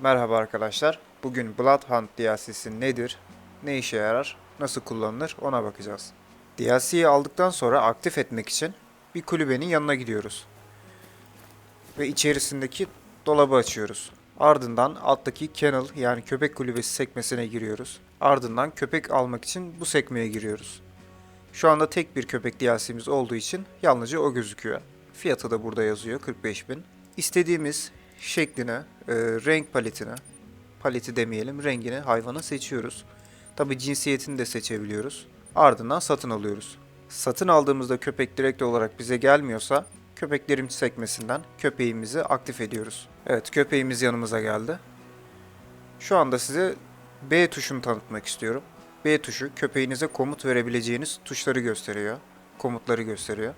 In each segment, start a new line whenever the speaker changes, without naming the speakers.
Merhaba arkadaşlar. Bugün Bloodhound DLC'si nedir, ne işe yarar, nasıl kullanılır ona bakacağız. DLC'yi aldıktan sonra aktif etmek için bir kulübenin yanına gidiyoruz. Ve içerisindeki dolabı açıyoruz. Ardından alttaki kennel yani köpek kulübesi sekmesine giriyoruz. Ardından köpek almak için bu sekmeye giriyoruz. Şu anda tek bir köpek DLC'miz olduğu için yalnızca o gözüküyor. Fiyatı da burada yazıyor 45.000. İstediğimiz şekline, e, renk paletine, paleti demeyelim, rengini hayvanı seçiyoruz. Tabi cinsiyetini de seçebiliyoruz. Ardından satın alıyoruz. Satın aldığımızda köpek direkt olarak bize gelmiyorsa köpeklerim sekmesinden köpeğimizi aktif ediyoruz. Evet köpeğimiz yanımıza geldi. Şu anda size B tuşunu tanıtmak istiyorum. B tuşu köpeğinize komut verebileceğiniz tuşları gösteriyor. Komutları gösteriyor.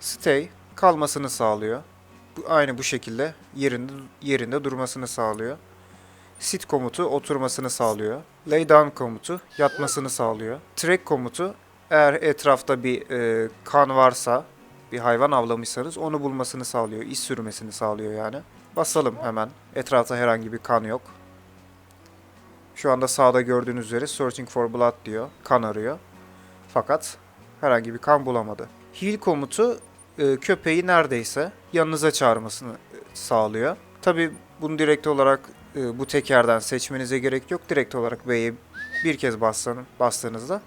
Stay kalmasını sağlıyor. Aynı bu şekilde yerinde yerinde durmasını sağlıyor. Sit komutu oturmasını sağlıyor. Lay down komutu yatmasını sağlıyor. Track komutu eğer etrafta bir e, kan varsa, bir hayvan avlamışsanız onu bulmasını sağlıyor. İz sürmesini sağlıyor yani. Basalım hemen. Etrafta herhangi bir kan yok. Şu anda sağda gördüğünüz üzere Searching for Blood diyor. Kan arıyor. Fakat herhangi bir kan bulamadı. Heal komutu e, köpeği neredeyse yanınıza çağırmasını e, sağlıyor. Tabi bunu direkt olarak e, bu tekerden seçmenize gerek yok. Direkt olarak B'ye bir kez bastığınızda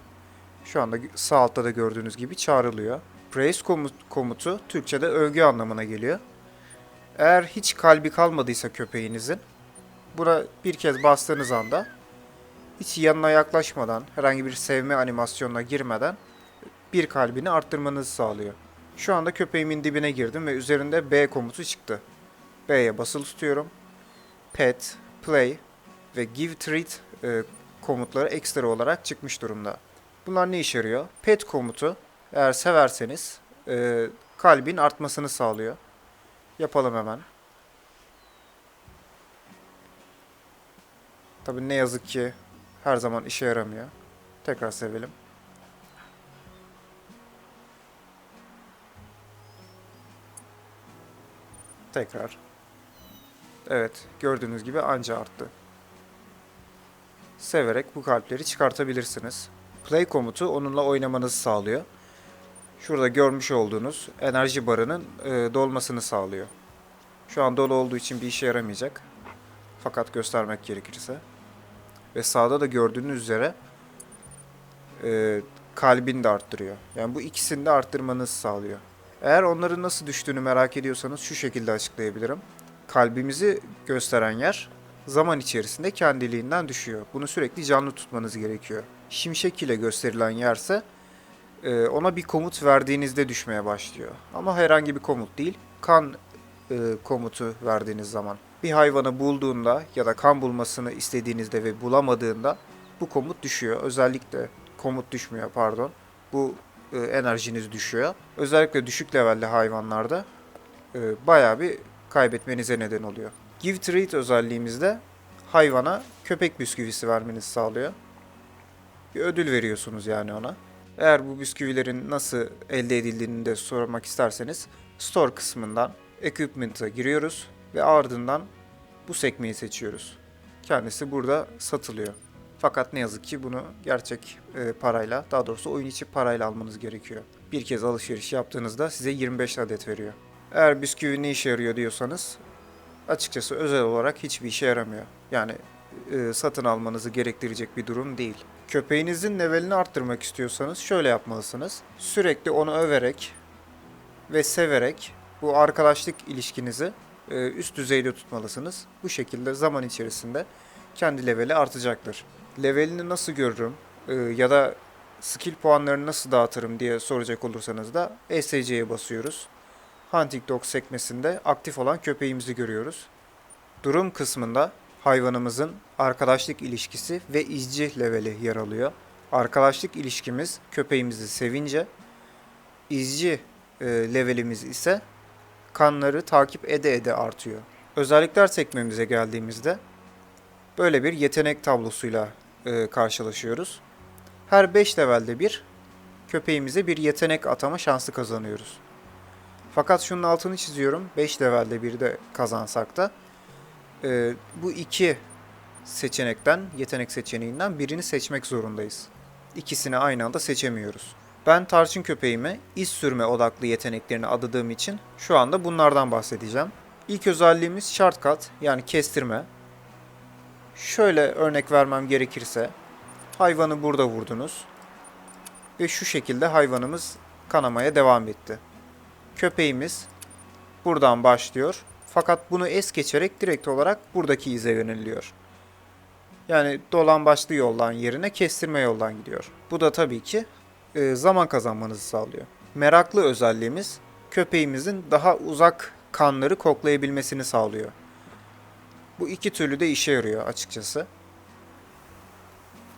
şu anda sağ altta da gördüğünüz gibi çağrılıyor. Praise komut, komutu Türkçe'de övgü anlamına geliyor. Eğer hiç kalbi kalmadıysa köpeğinizin buna bir kez bastığınız anda hiç yanına yaklaşmadan, herhangi bir sevme animasyonuna girmeden bir kalbini arttırmanızı sağlıyor. Şu anda köpeğimin dibine girdim ve üzerinde B komutu çıktı. B'ye basılı tutuyorum. Pet, Play ve Give Treat e, komutları ekstra olarak çıkmış durumda. Bunlar ne işe yarıyor? Pet komutu eğer severseniz e, kalbin artmasını sağlıyor. Yapalım hemen. Tabi ne yazık ki her zaman işe yaramıyor. Tekrar sevelim. Tekrar. Evet, gördüğünüz gibi anca arttı. Severek bu kalpleri çıkartabilirsiniz. Play komutu onunla oynamanızı sağlıyor. Şurada görmüş olduğunuz enerji barının e, dolmasını sağlıyor. Şu an dolu olduğu için bir işe yaramayacak. Fakat göstermek gerekirse. Ve sağda da gördüğünüz üzere e, kalbini de arttırıyor. Yani bu ikisini de arttırmanızı sağlıyor. Eğer onların nasıl düştüğünü merak ediyorsanız şu şekilde açıklayabilirim. Kalbimizi gösteren yer zaman içerisinde kendiliğinden düşüyor. Bunu sürekli canlı tutmanız gerekiyor. Şimşek ile gösterilen yerse e, ona bir komut verdiğinizde düşmeye başlıyor. Ama herhangi bir komut değil, kan e, komutu verdiğiniz zaman. Bir hayvanı bulduğunda ya da kan bulmasını istediğinizde ve bulamadığında bu komut düşüyor. Özellikle komut düşmüyor pardon. Bu e, enerjiniz düşüyor. Özellikle düşük levelli hayvanlarda e, bayağı bir kaybetmenize neden oluyor. Give Treat özelliğimizde hayvana köpek bisküvisi vermenizi sağlıyor. Bir ödül veriyorsunuz yani ona. Eğer bu bisküvilerin nasıl elde edildiğini de sormak isterseniz Store kısmından Equipment'a giriyoruz ve ardından bu sekmeyi seçiyoruz. Kendisi burada satılıyor. Fakat ne yazık ki bunu gerçek e, parayla, daha doğrusu oyun içi parayla almanız gerekiyor. Bir kez alışveriş yaptığınızda size 25 adet veriyor. Eğer bisküvi ne işe yarıyor diyorsanız açıkçası özel olarak hiçbir işe yaramıyor. Yani e, satın almanızı gerektirecek bir durum değil. Köpeğinizin levelini arttırmak istiyorsanız şöyle yapmalısınız. Sürekli onu överek ve severek bu arkadaşlık ilişkinizi e, üst düzeyde tutmalısınız. Bu şekilde zaman içerisinde kendi leveli artacaktır. Levelini nasıl görürüm e, ya da skill puanlarını nasıl dağıtırım diye soracak olursanız da SC'ye basıyoruz. Hunting Dog sekmesinde aktif olan köpeğimizi görüyoruz. Durum kısmında hayvanımızın arkadaşlık ilişkisi ve izci leveli yer alıyor. Arkadaşlık ilişkimiz köpeğimizi sevince, izci e, levelimiz ise kanları takip ede ede artıyor. Özellikler sekmemize geldiğimizde böyle bir yetenek tablosuyla e, karşılaşıyoruz. Her 5 levelde bir köpeğimize bir yetenek atama şansı kazanıyoruz. Fakat şunun altını çiziyorum. 5 levelde bir de kazansak da e, bu iki seçenekten, yetenek seçeneğinden birini seçmek zorundayız. İkisini aynı anda seçemiyoruz. Ben tarçın köpeğime iz sürme odaklı yeteneklerini adadığım için şu anda bunlardan bahsedeceğim. İlk özelliğimiz shortcut yani kestirme. Şöyle örnek vermem gerekirse hayvanı burada vurdunuz ve şu şekilde hayvanımız kanamaya devam etti. Köpeğimiz buradan başlıyor fakat bunu es geçerek direkt olarak buradaki ize yöneliyor. Yani dolan başlı yoldan yerine kestirme yoldan gidiyor. Bu da tabii ki e, zaman kazanmanızı sağlıyor. Meraklı özelliğimiz köpeğimizin daha uzak kanları koklayabilmesini sağlıyor. Bu iki türlü de işe yarıyor açıkçası.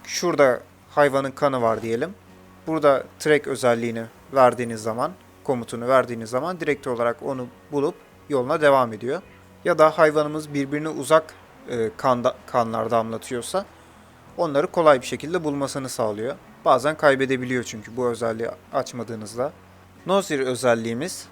Şurada hayvanın kanı var diyelim. Burada track özelliğini verdiğiniz zaman, komutunu verdiğiniz zaman direkt olarak onu bulup yoluna devam ediyor. Ya da hayvanımız birbirine uzak e, kan da- kanlar damlatıyorsa onları kolay bir şekilde bulmasını sağlıyor. Bazen kaybedebiliyor çünkü bu özelliği açmadığınızda. Nozir özelliğimiz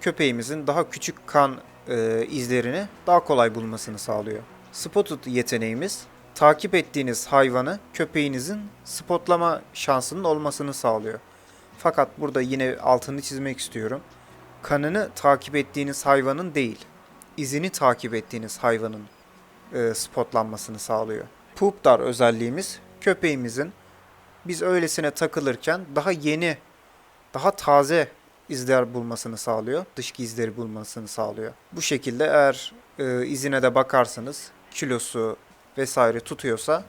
köpeğimizin daha küçük kan e, izlerini daha kolay bulmasını sağlıyor. Spotted yeteneğimiz takip ettiğiniz hayvanı köpeğinizin spotlama şansının olmasını sağlıyor. Fakat burada yine altını çizmek istiyorum. Kanını takip ettiğiniz hayvanın değil, izini takip ettiğiniz hayvanın e, spotlanmasını sağlıyor. Poop dar özelliğimiz köpeğimizin biz öylesine takılırken daha yeni, daha taze izler bulmasını sağlıyor. Dışkı izleri bulmasını sağlıyor. Bu şekilde eğer e, izine de bakarsanız kilosu vesaire tutuyorsa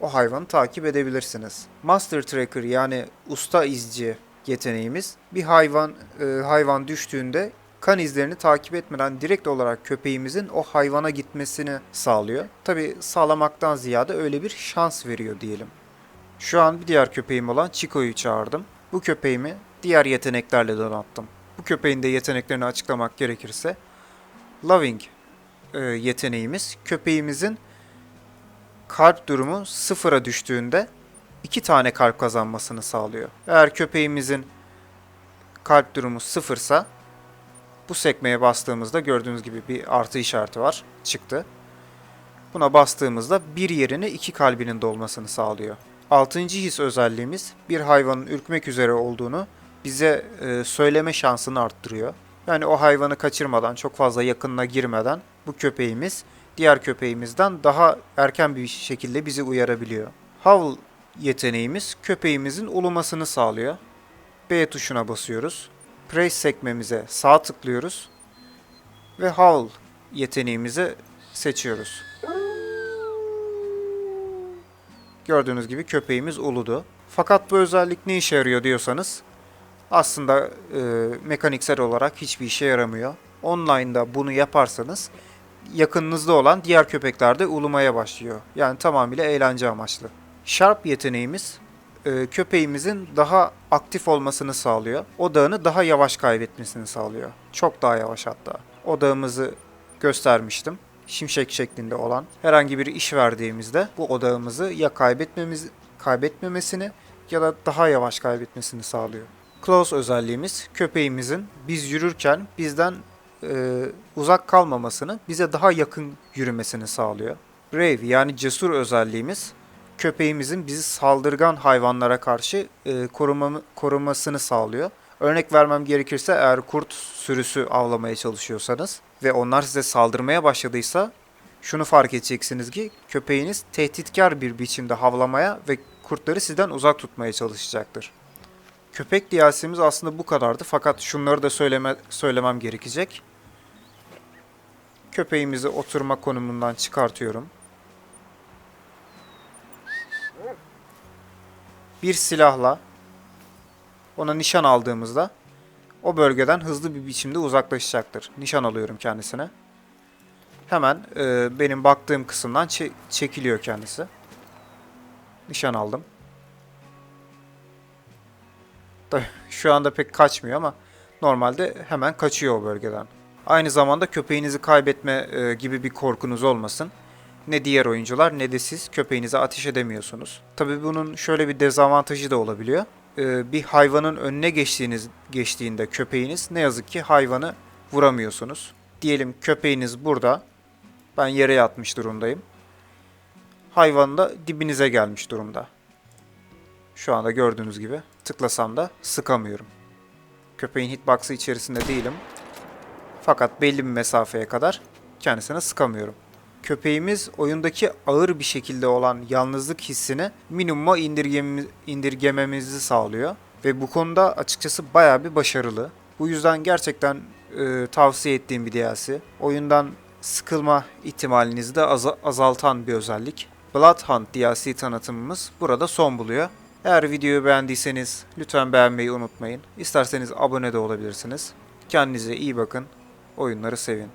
o hayvanı takip edebilirsiniz. Master Tracker yani usta izci yeteneğimiz bir hayvan e, hayvan düştüğünde kan izlerini takip etmeden direkt olarak köpeğimizin o hayvana gitmesini sağlıyor. Tabi sağlamaktan ziyade öyle bir şans veriyor diyelim. Şu an bir diğer köpeğim olan Chico'yu çağırdım. Bu köpeğimi diğer yeteneklerle donattım. Bu köpeğin de yeteneklerini açıklamak gerekirse Loving e, yeteneğimiz köpeğimizin kalp durumu sıfıra düştüğünde iki tane kalp kazanmasını sağlıyor. Eğer köpeğimizin kalp durumu sıfırsa bu sekmeye bastığımızda gördüğünüz gibi bir artı işareti var. Çıktı. Buna bastığımızda bir yerine iki kalbinin dolmasını sağlıyor. Altıncı his özelliğimiz bir hayvanın ürkmek üzere olduğunu bize e, söyleme şansını arttırıyor. Yani o hayvanı kaçırmadan, çok fazla yakınına girmeden bu köpeğimiz diğer köpeğimizden daha erken bir şekilde bizi uyarabiliyor. Howl yeteneğimiz köpeğimizin ulumasını sağlıyor. B tuşuna basıyoruz. Press sekmemize sağ tıklıyoruz ve Howl yeteneğimizi seçiyoruz. Gördüğünüz gibi köpeğimiz uludu. Fakat bu özellik ne işe yarıyor diyorsanız aslında e, mekaniksel olarak hiçbir işe yaramıyor. Online'da bunu yaparsanız yakınınızda olan diğer köpekler de ulumaya başlıyor. Yani tamamıyla eğlence amaçlı. Sharp yeteneğimiz e, köpeğimizin daha aktif olmasını sağlıyor. Odağını daha yavaş kaybetmesini sağlıyor. Çok daha yavaş hatta. Odağımızı göstermiştim. Şimşek şeklinde olan herhangi bir iş verdiğimizde bu odağımızı ya kaybetmemiz kaybetmemesini ya da daha yavaş kaybetmesini sağlıyor. Close özelliğimiz köpeğimizin biz yürürken bizden e, uzak kalmamasını, bize daha yakın yürümesini sağlıyor. Brave yani cesur özelliğimiz köpeğimizin bizi saldırgan hayvanlara karşı e, koruma, korumasını sağlıyor. Örnek vermem gerekirse eğer kurt sürüsü avlamaya çalışıyorsanız ve onlar size saldırmaya başladıysa şunu fark edeceksiniz ki köpeğiniz tehditkar bir biçimde havlamaya ve kurtları sizden uzak tutmaya çalışacaktır. Köpek DLC'miz aslında bu kadardı fakat şunları da söyleme, söylemem gerekecek. Köpeğimizi oturma konumundan çıkartıyorum. Bir silahla ona nişan aldığımızda o bölgeden hızlı bir biçimde uzaklaşacaktır. Nişan alıyorum kendisine. Hemen e, benim baktığım kısımdan çe- çekiliyor kendisi. Nişan aldım. Şu anda pek kaçmıyor ama normalde hemen kaçıyor o bölgeden. Aynı zamanda köpeğinizi kaybetme e, gibi bir korkunuz olmasın. Ne diğer oyuncular ne de siz köpeğinize ateş edemiyorsunuz. Tabii bunun şöyle bir dezavantajı da olabiliyor. E, bir hayvanın önüne geçtiğiniz geçtiğinde köpeğiniz ne yazık ki hayvanı vuramıyorsunuz. Diyelim köpeğiniz burada. Ben yere yatmış durumdayım. Hayvan da dibinize gelmiş durumda. Şu anda gördüğünüz gibi tıklasam da sıkamıyorum. Köpeğin hitbox'ı içerisinde değilim. Fakat belli bir mesafeye kadar kendisine sıkamıyorum. Köpeğimiz oyundaki ağır bir şekilde olan yalnızlık hissini minimuma indirgememizi sağlıyor. Ve bu konuda açıkçası bayağı bir başarılı. Bu yüzden gerçekten e, tavsiye ettiğim bir DLC. Oyundan sıkılma ihtimalinizi de aza- azaltan bir özellik. Bloodhunt DLC tanıtımımız burada son buluyor. Eğer videoyu beğendiyseniz lütfen beğenmeyi unutmayın. İsterseniz abone de olabilirsiniz. Kendinize iyi bakın. Oyunları sevin.